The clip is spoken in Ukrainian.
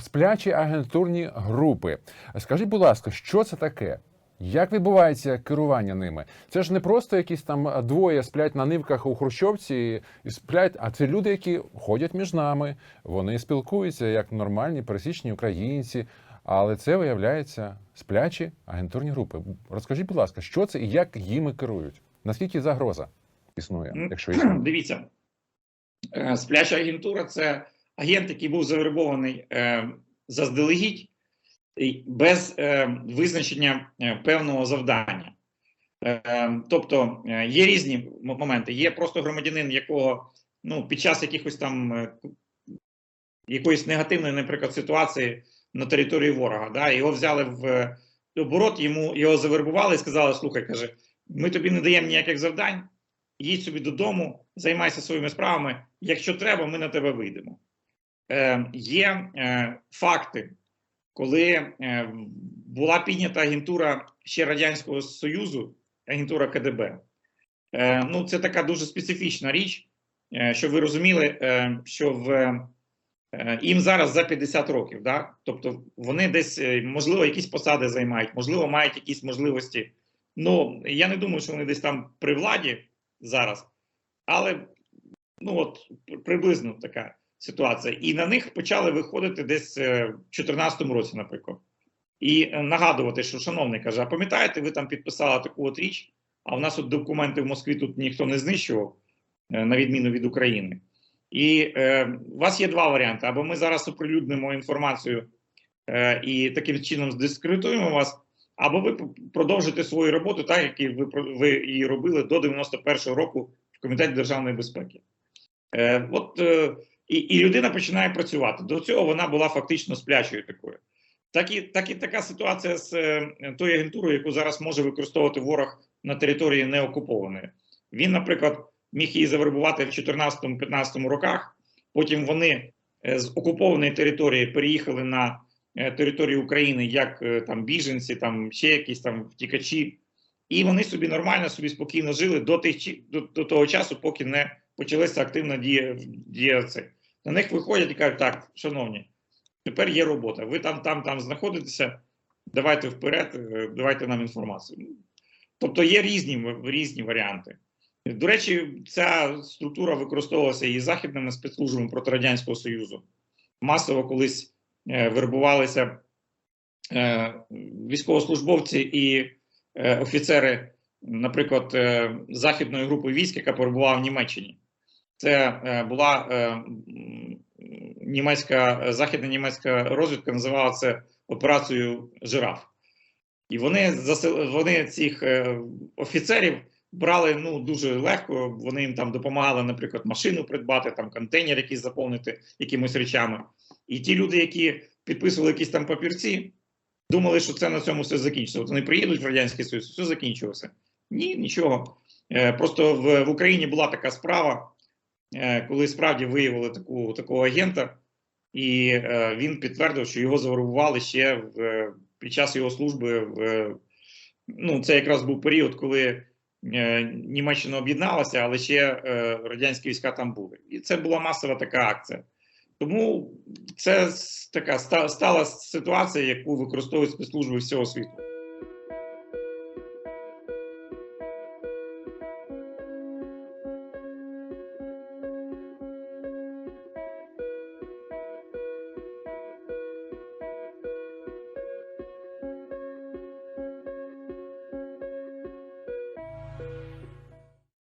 сплячі агентурні групи. Скажіть, будь ласка, що це таке? Як відбувається керування ними? Це ж не просто якісь там двоє сплять на нивках у Хрущовці і сплять, а це люди, які ходять між нами, вони спілкуються як нормальні пересічні українці. Але це виявляється сплячі агентурні групи. Розкажіть, будь ласка, що це і як їми керують? Наскільки загроза існує, Ну, якщо існує? Дивіться, е, спляча агентура це агент, який був завербований е, заздалегідь без е, визначення е, певного завдання. Е, Тобто е, є різні моменти. Є просто громадянин, якого ну, під час якихось там е, якоїсь негативної, наприклад, ситуації на території ворога, да, його взяли в оборот, йому його завербували і сказали: слухай, каже, ми тобі не даємо ніяких завдань їдь собі додому, займайся своїми справами. Якщо треба, ми на тебе вийдемо. Е, є е, факти, коли е, була піднята агентура ще Радянського Союзу, агентура КДБ. Ну, це така дуже специфічна річ, щоб ви розуміли, що в, їм зараз за 50 років. Да? Тобто вони десь, можливо, якісь посади займають, можливо, мають якісь можливості. Ну, я не думаю, що вони десь там при владі зараз, але ну от приблизно така ситуація. І на них почали виходити десь е, в 2014 році, наприклад, і е, нагадувати, що шановний каже: а пам'ятаєте, ви там підписали таку от річ, а в нас от документи в Москві тут ніхто не знищував, е, на відміну від України. І е, у вас є два варіанти: або ми зараз оприлюднимо інформацію е, і таким чином здискредитуємо вас. Або ви продовжите свою роботу, так як і ви ви її робили до 91-го року в комітеті державної безпеки. Е, от е, і, і людина починає працювати. До цього вона була фактично сплячою такою. Так і, так і така ситуація з е, тою агентурою, яку зараз може використовувати ворог на території неокупованої. Він, наприклад, міг її завербувати в 14-15 роках. Потім вони е, з окупованої території переїхали на е, територію України як е, там біженці, там ще якісь там втікачі, і вони собі нормально, собі спокійно жили до тих до, до того часу, поки не почалася активна дія дія це. На них виходять і кажуть, так, шановні, тепер є робота. Ви там, там, там знаходитеся. Давайте вперед, е, давайте нам інформацію. Ну, Тобто є різні, різні варіанти. До речі, ця структура використовувалася і західними спецслужбами проти Радянського Союзу. Масово колись е, вербувалися е, військовослужбовці і офіцери, наприклад, західної групи військ, яка перебувала в Німеччині. Це е, була е, німецька західна німецька розвідка, називала це операцією Жираф. І вони вони цих е, офіцерів брали ну дуже легко. Вони їм там допомагали, наприклад, машину придбати, там контейнер якийсь заповнити якимось речами. І ті люди, які підписували якісь там папірці, думали, що це на цьому все закінчиться. От вони приїдуть в радянський союз, все закінчилося. Ні, нічого. Е, Просто в, в Україні була така справа, е, коли справді виявили таку такого агента, і е, він підтвердив, що його завербували ще в, е, під час його служби. В, е, ну, це якраз був період, коли е, Німеччина об'єдналася, але ще е, радянські війська там були. І це була масова така акція. Тому це така стала ситуація, яку використовують спецслужби всього світу.